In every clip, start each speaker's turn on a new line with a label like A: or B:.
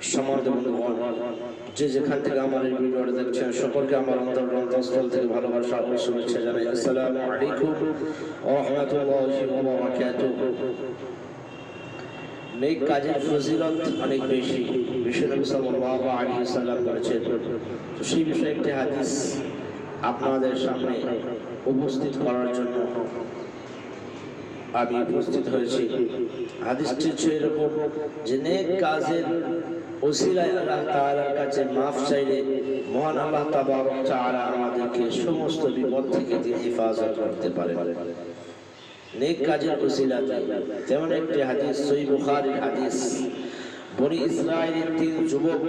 A: সমাজ বন্ধুগণ যে যেখান থেকে আমার এই ভিডিওটা দেখছেন, সকলকে আমার অন্তর অন্তঃস্থল থেকে ভালোবাসা ও শুভেচ্ছা জানাই। আসসালামু আলাইকুম ওয়া রাহমাতুল্লাহি ওয়া বারাকাতুহু নেক কাজের ফজিলত অনেক বেশি। বিশ্বনবী সাল্লাল্লাহু আলাইহি সাল্লাম বলেছেন, তো সেই বিষয়ে একটি হাদিস আপনাদের সামনে উপস্থিত করার জন্য আমি উপস্থিত হয়েছি। হাদিসটি হচ্ছে এরকম যে নেক কাজের কাছে চাইলে মহান আমাদেরকে সমস্ত বিপদ থেকে হেফাজত করতে নেক কাজের যেমন একটি হাদিস হাদিস। বনি ইসরায়েলের তিন যুবক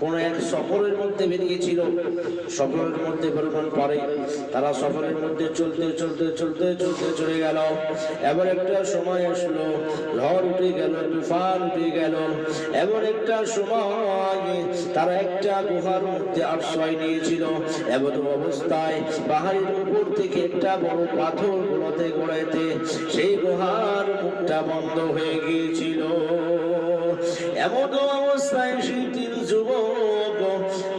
A: কোন এক সফরের মধ্যে বেরিয়েছিল। সফরের মধ্যে বেরোনোর পরে তারা সফরের মধ্যে চলতে চলতে চলতে চলতে চলে গেল। এবার একটা সময় আসলো, ঝড় উঠে গেল, তুফান উঠে গেল। এমন একটা সময় তারা একটা গুহার মধ্যে আশ্রয় নিয়েছিল। এমন অবস্থায় পাহাড়ের উপর থেকে একটা বড় পাথর গোলাতে গোড়াইতে সেই গুহার মুখটা বন্ধ হয়ে গিয়েছিল। এমন অবস্থায় সেই তিন যুবক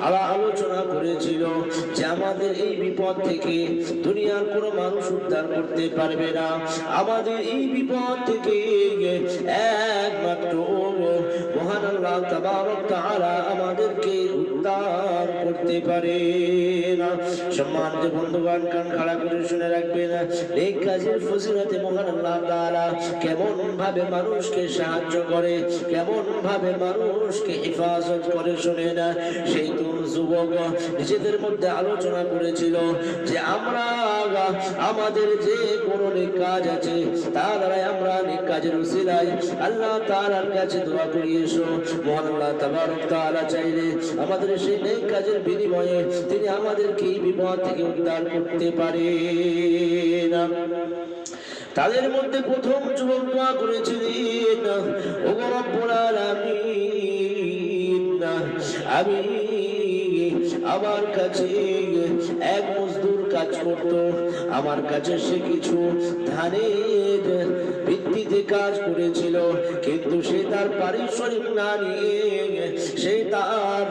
A: আলা আলোচনা করেছিল যে আমাদের এই বিপদ থেকে দুনিয়ার কোনো মানুষ উদ্ধার করতে পারবে না। আমাদের এই বিপদ থেকে একমাত্র আল্লাহ আমাদেরকে উদ্ধার করতে পারে না। কান খাড়া করে শুনে এই কাজের ফজিলতে মহান আল্লাহ কেমন ভাবে মানুষকে সাহায্য করে কেমন ভাবে মানুষকে হেফাজত করে শুনে না সেই তো যুবক নিজেদের মধ্যে আলোচনা করেছিল যে আমরা আমাদের যে কোনো কাজ আছে, তার আমরা কাজের উসিলায় আল্লাহ তাআলার কাছে দোয়া করি এসো আল্লাহ তাবারক তাআলা চাইলে আমাদের সেই নেক কাজের বিনিময়ে তিনি আমাদেরকে এই বিপদ থেকে উদ্ধার করতে পারেন। তাদের মধ্যে প্রথম যুবক দোয়া করেছিলেন ও রব্বুল আলামিন, আমি আমার কাছে এক মজদুর কাজ করত, আমার কাছে সে কিছু ধানের ভিত্তিতে কাজ করেছিল, কিন্তু সে তার পারিশ্রমিক না নিয়ে, সে তার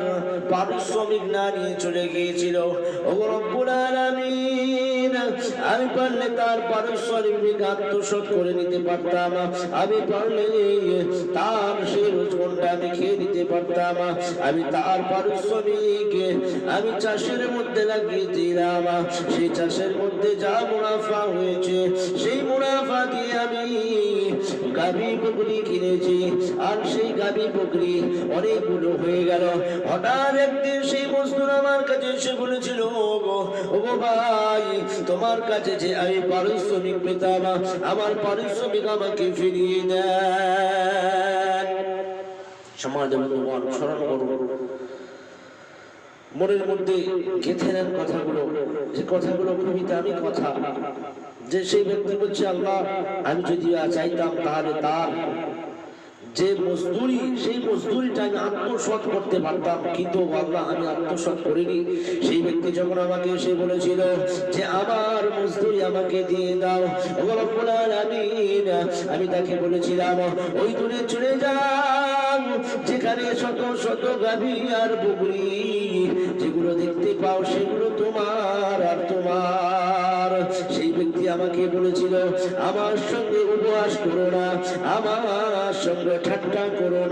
A: পারিশ্রমিক না নিয়ে চলে গিয়েছিল। ও রব্বুল আলামিন। আমি পারলে তার পারস্পরিক আত্মসাৎ করে নিতে পারতাম। আমি পারলে তার সেই রোজগারটা আমি খেয়ে নিতে পারতাম। আমি তার পারস্পরিক, আমি চাষের মধ্যে লাগিয়ে দিলাম সেই চাষের মধ্যে যা মুনাফা হয়েছে, সেই মুনাফা দিয়ে আমি গাভী বকরি কিনেছি, আর সেই গাভী বকরি অনেকগুলো হয়ে গেল। হঠাৎ একদিন সেই মজদুর আমার কাছে এসে বলেছিল ও গো ও ভাই, তোমার কাছে যে আমি পারিশ্রমিক পেতাম, আমার পারিশ্রমিক আমাকে ফিরিয়ে দেন। সমাজ বন্ধুগণ, স্মরণ করুন। মনের মধ্যে গেঁথে নেন কথাগুলো। যে কথাগুলো খুবই দামি কথা যে সেই ব্যক্তি বলছে, আল্লাহ, আমি যদি চাইতাম তাহলে তার যে মজদুরি, সেই মজদুরিটা আমি আত্মসৎ করতে পারতাম। কিন্তু আল্লাহ, আমি আত্মসৎ করিনি। সেই ব্যক্তি যখন আমাকে এসে বলেছিল যে, আমার মজদুরি আমাকে দিয়ে দাও। আমি তাকে বলেছিলাম, ওই দূরে চলে যাও যেখানে শত শত গাভী আর বকরি যেগুলো দেখতে পাও সেগুলো তোমার আর তোমার। ব্যক্তি আমাকে বলেছিল আমার সঙ্গে উপহাস করো না আমার সঙ্গে ঠাট্টা করো না।